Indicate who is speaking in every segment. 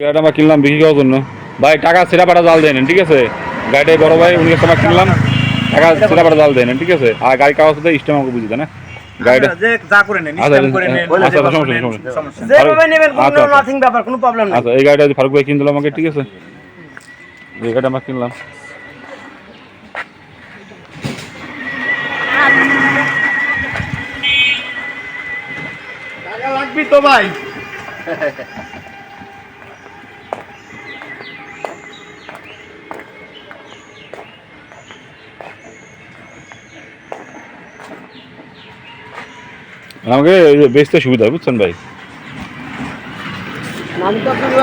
Speaker 1: গাড়িটা আমরা কিনলাম বিক্রি করার জন্য। ভাই টাকা সেরা পাটা জাল দেন ঠিক আছে? গাড়িটাই বড় ভাই উনি আমরা কিনলাম। টাকা সেরা পাটা জাল দেন ঠিক আছে? আর গাড়ি কাগজ তো ইস্টেম আমাকে বুঝতে না গাড়িটা
Speaker 2: যা করে নেন
Speaker 1: আচ্ছা,
Speaker 2: করে নেন যেভাবে
Speaker 1: সমস্যা নেই,
Speaker 2: নেন,
Speaker 1: সমস্যা। নেই।
Speaker 2: সমস্যা। নেই।
Speaker 3: যেভাবে নেবেন কোনো। নাথিং ব্যাপার কোনো প্রবলেম নাই।
Speaker 1: এই গাড়িটা ফারুক ভাই আমাকে ঠিক আছে? এই গাড়িটা আমরা কিনলাম।
Speaker 2: টাকা লাগবে তো ভাই।
Speaker 1: আমাকে বেচতে সুবিধা হয়, বুঝছেন ভাই?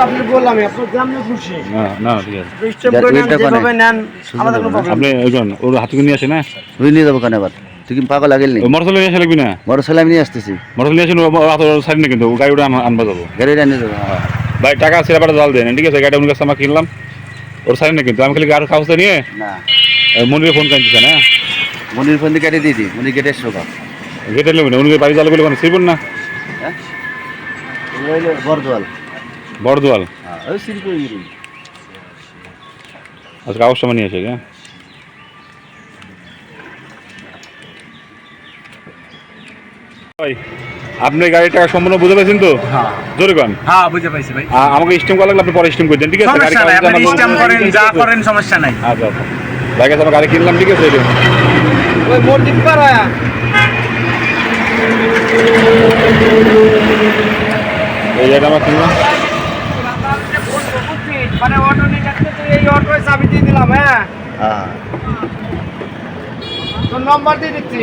Speaker 3: আপনি বললাম আপনি যেমন খুশি
Speaker 1: না না না, ঠিক আছে।
Speaker 3: স্টেপ করে নেন
Speaker 4: এটা
Speaker 3: যেভাবে
Speaker 4: বানাই।
Speaker 3: নেন আমাদের কোনো প্রবলেম
Speaker 1: আপনি ওজন ওর হাতে নিয়ে আসেন না?
Speaker 4: তুই নিয়ে যাব কেন এবার? তুই কি পাগল লাগেল নি?
Speaker 1: নিয়ে আসে লাগবি না?
Speaker 4: বড় ছেলে আমি নিয়ে আসতেছি।
Speaker 1: নিয়ে না কিন্তু গাড়ি ওটা আনবা যাব।
Speaker 4: গাড়িটা নিয়ে যাব
Speaker 1: ভাই টাকা সেরা পাটা জাল দেন ঠিক আছে? গাড়িটা উনি কাছে আমরা কিনলাম। ওর সাইড না কিন্তু আমি খালি গাড়ির কাগজটা নিয়ে
Speaker 4: না।
Speaker 1: মনিরে ফোন কানতেছে না
Speaker 4: মনির ফোন দিয়ে কেটে দিয়ে দিই মনির গেটের শোকা
Speaker 1: গেটে নেবেন উনি বাড়ি জাল বলে কোনো না?
Speaker 4: হ্যাঁ? বরদোয়াল।
Speaker 1: বড়দোয়াল
Speaker 4: হ্যাঁ
Speaker 1: আজকে হ্যাঁ? ভাই গাড়ির টাকা সম্পূর্ণ বুঝে পেয়েছেন তো? জোরে কন।
Speaker 2: হ্যাঁ বুঝতে পাইছি ভাই।
Speaker 1: আমাকে স্টিম করা লাগলে আপনি পরে স্টিম করে দেন ঠিক আছে? গাড়ি
Speaker 2: আপনি
Speaker 1: আমার-
Speaker 2: করেন যা করেন সমস্যা নাই।
Speaker 1: আচ্ছা আচ্ছা। ভাই কাছে আমার গাড়ি কিনলাম ঠিক আছে
Speaker 3: ওই মসজিদ পার হয়
Speaker 1: এই গাড়িটা আমার কিনলাম
Speaker 3: মানে অটো নিয়ে যাচ্ছে তো এই অটোয় চাবি দিয়ে দিলাম হ্যাঁ।
Speaker 4: হ্যাঁ।
Speaker 3: তোর নম্বর দিয়ে দিচ্ছি।